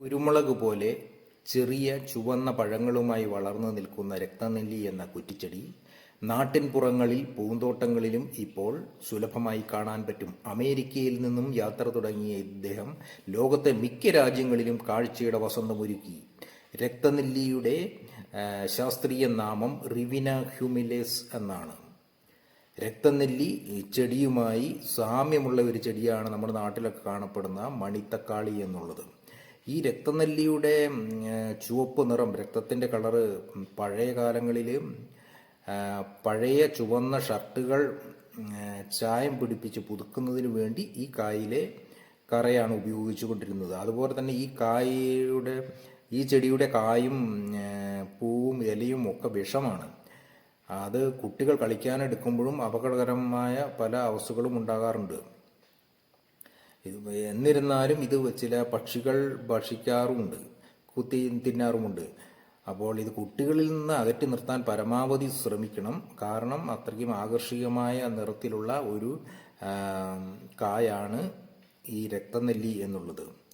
കുരുമുളക് പോലെ ചെറിയ ചുവന്ന പഴങ്ങളുമായി വളർന്നു നിൽക്കുന്ന രക്തനെല്ലി എന്ന കുറ്റിച്ചെടി നാട്ടിൻപുറങ്ങളിൽ പൂന്തോട്ടങ്ങളിലും ഇപ്പോൾ സുലഭമായി കാണാൻ പറ്റും. അമേരിക്കയിൽ നിന്നും യാത്ര തുടങ്ങിയ ഇദ്ദേഹം ലോകത്തെ മിക്ക രാജ്യങ്ങളിലും കാഴ്ചയുടെ വസന്തമൊരുക്കി രക്തനെല്ലിയുടെ ശാസ്ത്രീയ നാമം റിവിന ഹ്യൂമിലേസ് എന്നാണ്. രക്തനെല്ലി ചെടിയുമായി സാമ്യമുള്ള ഒരു ചെടിയാണ് നമ്മുടെ നാട്ടിലൊക്കെ കാണപ്പെടുന്ന മണിത്തക്കാളി എന്നുള്ളത്. ഈ രക്തനെല്ലിയുടെ ചുവപ്പ് നിറം രക്തത്തിന്റെ കളറ് പഴയ കാലങ്ങളിൽ പഴയ ചുവന്ന ഷർട്ടുകൾ ചായം പിടിപ്പിച്ച് പുതുക്കുന്നതിന് വേണ്ടി ഈ കായിലെ കറയാണ് ഉപയോഗിച്ചുകൊണ്ടിരുന്നത്. അതുപോലെ തന്നെ ഈ കായയുടെ ഈ ചെടിയുടെ കായും പൂവും ഇലയും ഒക്കെ വിഷമാണ്. അത് കുട്ടികൾ കളിക്കാനെടുക്കുമ്പോഴും അപകടകരമായ പല അവസ്ഥകളും ഉണ്ടാകാറുണ്ട്. എന്നിരുന്നാലും ഇത് ചില പക്ഷികൾ ഭക്ഷിക്കാറുമുണ്ട് കുത്തി തിന്നാറുമുണ്ട്. അപ്പോൾ ഇത് കുട്ടികളിൽ നിന്ന് അകറ്റി നിർത്താൻ പരമാവധി ശ്രമിക്കണം. കാരണം അത്രയ്ക്കും ആകർഷകമായ നിറത്തിലുള്ള ഒരു കായാണ് ഈ രക്തനെല്ലി എന്നുള്ളത്.